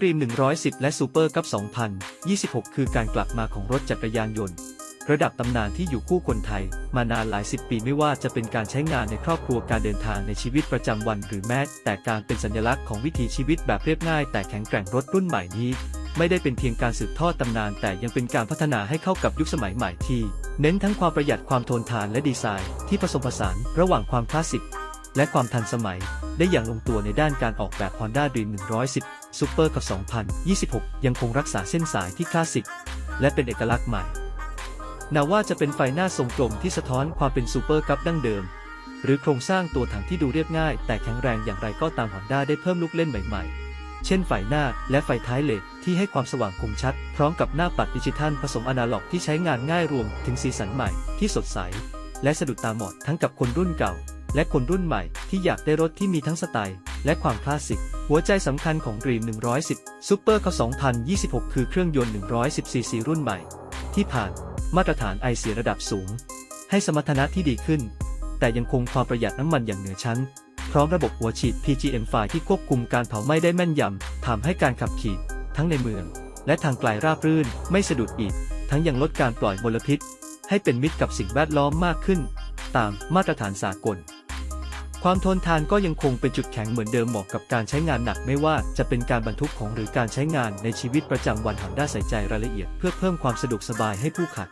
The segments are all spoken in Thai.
Dream 110 และ Super Cup 2026 คือการกลับมาของรถจักรยานยนต์ ระดับตำนานที่อยู่คู่คนไทย มานานหลายสิบปีไม่ว่าจะเป็นการใช้งานในครอบครัวการเดินทางในชีวิตประจำวัน หรือแม้แต่การเป็นสัญลักษณ์ของวิถีชีวิตแบบเรียบง่าย แต่แข็งแกร่งรถรุ่นใหม่นี้ ไม่ได้เป็นเพียงการสืบทอดตำนาน แต่ยังเป็นการพัฒนาให้เข้ากับยุคสมัยใหม่ที่ เน้นทั้งความประหยัดความทนทานและดีไซน์ ที่ผสมผสานระหว่างความคลาสสิกและความทันสมัย ได้อย่างลงตัวในด้านการออกแบบ Honda Dream 110 Super กับ 2026 ยังคงรักษาเส้นสายที่คลาสสิก และเป็นเอกลักษณ์ใหม่ นาว่าจะเป็นไฟหน้าทรงกลมที่สะท้อนความเป็นซูเปอร์คัพดั้งเดิม หรือโครงสร้างตัวถังที่ดูเรียบง่าย แต่แข็งแรงอย่างไรก็ตาม Honda ได้เพิ่มลูกเล่นใหม่ ๆ เช่นไฟหน้าและไฟท้ายเลดที่ให้ความสว่างคมชัด พร้อมกับหน้าปัดดิจิทัลผสมอนาล็อกที่ใช้งานง่ายรวมถึงสีสันใหม่ที่สดใส และสะดุดตาเหมาะทั้งกับคนรุ่นเก่า และคนรุ่นใหม่ที่อยากได้รถที่มีทั้งสไตล์ และความคลาสสิก หัวใจสำคัญของ Dream 110 Super ค2026 คือเครื่องยนต์ 110 cc รุ่นใหม่ ที่ผ่านมาตรฐานไอเสียระดับสูง ให้สมรรถนะที่ดีขึ้น แต่ยังคงความประหยัดน้ำมันอย่างเหนือชั้น พร้อมระบบหัวฉีด PGM5 ที่ควบคุมการเผาไหม้ได้แม่นยำทำให้การขับขี่ทั้งในเมือง และทางไกลราบรื่นไม่สะดุดอีก ทั้งยังลดการปล่อยมลพิษ ให้เป็นมิตรกับสิ่งแวดล้อมมากขึ้น ตามมาตรฐานสากล ความทนทานก็ยังคงเป็นจุดแข็งเหมือนเดิมเหมาะกับการใช้งานหนักไม่ว่าจะเป็นการบรรทุกของหรือการใช้งานในชีวิตประจำวันหันด้าใส่ใจรายละเอียดเพื่อเพิ่มความสะดวกสบายให้ผู้ขับ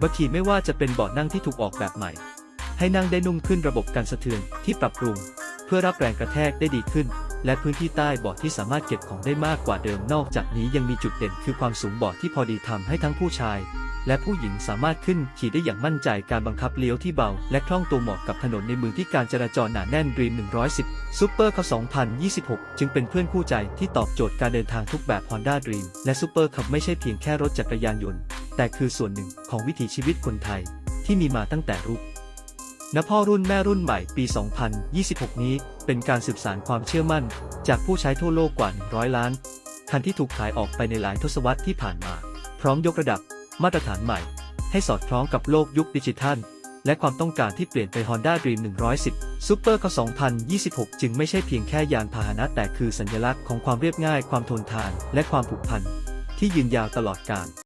บัขี่ไม่ว่าจะเป็นเบาะนั่งที่ถูกออกแบบใหม่ ให้นั่งได้นุ่มขึ้นระบบการสะเทือนที่ปรับปรุง เพื่อรับแรงกระแทกได้ดีขึ้น และพื้นที่ใต้เบาะที่สามารถเก็บของได้มากกว่าเดิมนอกจากนี้ยังมีจุดเด่นคือความสูงเบาะที่พอดีทำให้ทั้งผู้ชาย และผู้หญิงสามารถขึ้นขี่ได้อย่างมั่นใจการบังคับเลี้ยวที่เบา และคล่องตัวเหมาะกับถนนในเมืองที่การจราจรหนาแน่น Dream 110 Super ค2026 จึงเป็นเพื่อนคู่ใจที่ตอบโจทย์การเดินทางทุกแบบ Honda Dream และ Super Cup ไม่ใช่เพียงแค่รถจักรยานยนต์ แต่คือส่วนหนึ่งของวิถีชีวิตคนไทย ที่มีมาตั้งแต่รุ่นนพ่อรุ่นแม่รุ่นใหม่ปี 2026 นี้ เป็นการสืบสานความเชื่อมั่น จากผู้ใช้ทั่วโลกกว่า 100 ล้านคันที่ถูกขายออกไปในหลายทศวรรษที่ผ่านมา พร้อมยกระดับ มาตรฐานใหม่ ให้สอดคล้องกับโลกยุคดิจิทัล และความต้องการที่เปลี่ยนไป Honda Dream 110 Super ค2026 จึงไม่ใช่เพียงแค่ยานพาหนะแต่คือสัญลักษณ์ของความเรียบง่าย ความทนทาน และความผูกพันที่ยืนยาวตลอดกาล